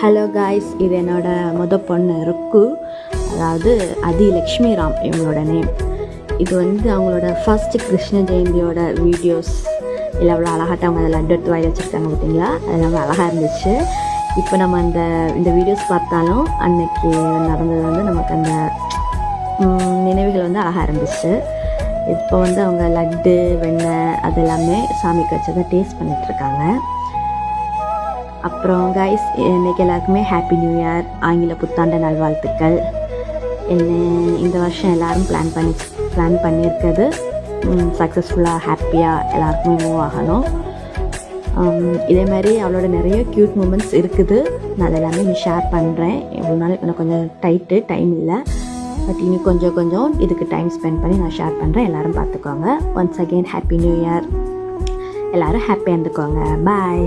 Hello guys இது என்னோட முத பொண்ணு ருக்கு. அதாவது அதி லக்ஷ்மி ராம் இவங்களோட நேம் இது வந்து அவங்களோட ஃபஸ்ட்டு கிருஷ்ண ஜெயந்தியோட வீடியோஸ் இல்லை அவ்வளோ அழகாட்ட அவங்க அதை லட்டு எடுத்து வாயில் வச்சுருக்காங்க பார்த்தீங்களா? அது ரொம்ப அழகாக இருந்துச்சு. இப்போ நம்ம அந்த இந்த வீடியோஸ் பார்த்தாலும் அன்னைக்கு நடந்தது வந்து நமக்கு அந்த நினைவுகள் வந்து அழகாக இருந்துச்சு. இப்போ வந்து அவங்க லட்டு வெண்ணெய் அது எல்லாமே சாமிக்கு வச்சதை டேஸ்ட் பண்ணிகிட்ருக்காங்க அப்புறம் கைஸ் இன்றைக்கி எல்லாருக்குமே ஹாப்பி நியூ இயர் ஆங்கில புத்தாண்ட நல்வாழ்த்துக்கள். என்ன இந்த வருஷம் எல்லோரும் பிளான் பண்ணி பிளான் பண்ணியிருக்கிறது சக்ஸஸ்ஃபுல்லாக ஹாப்பியாக எல்லாருக்குமே மூவ் ஆகணும். இதே மாதிரி அவளோட நிறைய க்யூட் மூமெண்ட்ஸ் இருக்குது. நான் எல்லாமே நீ ஷேர் பண்ணுறேன் எவ்வளோ நாள் எனக்கு கொஞ்சம் டைட்டு டைம் இல்லை. பட் இன்னும் கொஞ்சம் கொஞ்சம் இதுக்கு டைம் ஸ்பெண்ட் பண்ணி நான் ஷேர் பண்ணுறேன் எல்லோரும் பார்த்துக்கோங்க. Once again happy new year எல்லோரும் ஹாப்பியாக இருந்துக்கோங்க. பாய்